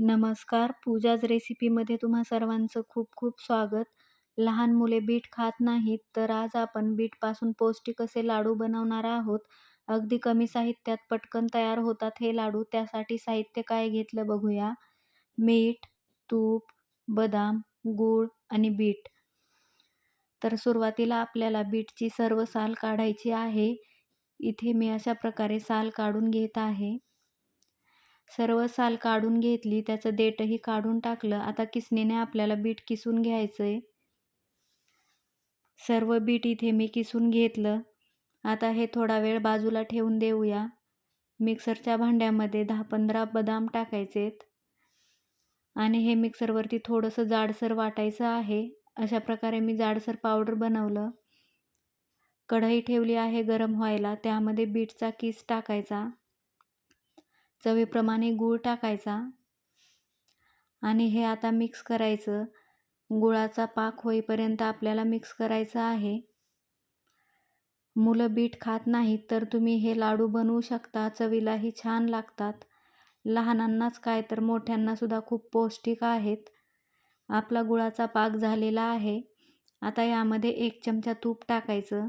नमस्कार. पूजाज रेसिपीमध्ये तुम्हा सर्वांचं खूप खूप स्वागत. लहान मुले बीट खात नाहीत तर आज आपण बीटपासून पौष्टिक असे लाडू बनवणार आहोत. अगदी कमी साहित्यात पटकन तयार होतात हे लाडू त्यासाठी साहित्य काय घेतलं बघूया. मीठ तूप बदाम गूळ आणि बीट. तर सुरुवातीला आपल्याला बीटची सर्व साल काढायची आहे. इथे मी अशा प्रकारे साल काढून घेत आहे. सर्व साल काढून घेतली त्याचं देठही काढून टाकलं. आता किसणीने आपल्याला बीट किसून घ्यायचं आहे सर्व बीट इथे मी किसून घेतलं. आता हे थोडा वेळ बाजूला ठेवून देऊया. मिक्सरच्या भांड्यामध्ये दहा पंधरा बदाम टाकायचेत. आणि हे मिक्सरवरती थोडंसं जाडसर वाटायचं आहे. अशा प्रकारे मी जाडसर पावडर बनवलं. कढई ठेवली आहे गरम व्हायला. त्यामध्ये बीटचा किस टाकायचा. चवीप्रमाणे गूळ टाकायचा. आणि हे आता मिक्स करायचं. गुळाचा पाक होईपर्यंत आपल्याला मिक्स करायचं आहे. मुलं बीट खात नाहीत तर तुम्ही हे लाडू बनवू शकता. चवीलाही छान लागतात. लहानांनाच काय तर मोठ्यांनासुद्धा खूप पौष्टिक आहेत. आपला गुळाचा पाक झालेला आहे. आता यामध्ये एक चमचा तूप टाकायचं.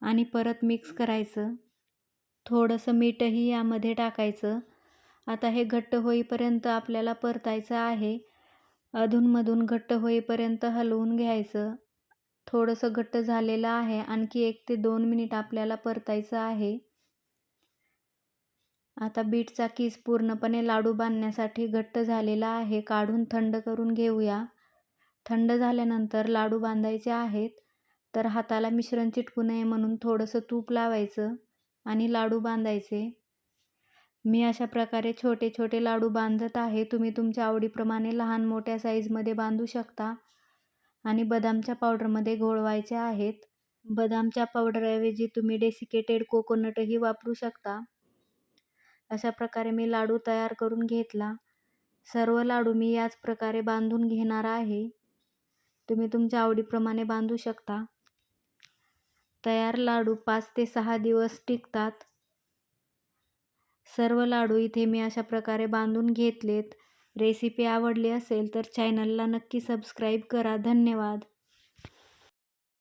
आणि परत मिक्स करायचं. थोडंसं मीठही यामध्ये टाकायचं. आता हे घट्ट होईपर्यंत आपल्याला परतायचं आहे. अधूनमधून घट्ट होईपर्यंत हलवून घ्यायचं. थोडंसं घट्ट झालेलं आहे. आणखी एक ते दोन मिनिट आपल्याला परतायचं आहे. आता बीटचा किस पूर्णपणे लाडू बांधण्यासाठी घट्ट झालेला आहे. काढून थंड करून घेऊया. थंड झाल्यानंतर लाडू बांधायचे आहेत. तर हाताला मिश्रण चिटकू नये म्हणून थोडंसं तूप लावायचं. आणि लाडू बांधायचे. मी अशा प्रकारे छोटे छोटे लाडू बांधत आहे. तुम्ही तुमच्या आवडीप्रमाणे लहान मोठ्या साईजमध्ये बांधू शकता. आणि बदामच्या पावडरमध्ये घोळवायचे आहेत. बदामच्या पावडरऐवजी तुम्ही डेसिकेटेड कोकोनटही वापरू शकता. अशा प्रकारे मी लाडू तयार करून घेतला. सर्व लाडू मी याच प्रकारे बांधून घेणार आहे. तुम्ही तुमच्या आवडीप्रमाणे बांधू शकता. तयार लाडू पाच ते सहा दिवस टिकतात. सर्व लाडू इथे मी अशा प्रकारे बांधून घेतलेत. रेसिपी आवडली असेल तर चॅनलला नक्की सबस्क्राईब करा. धन्यवाद.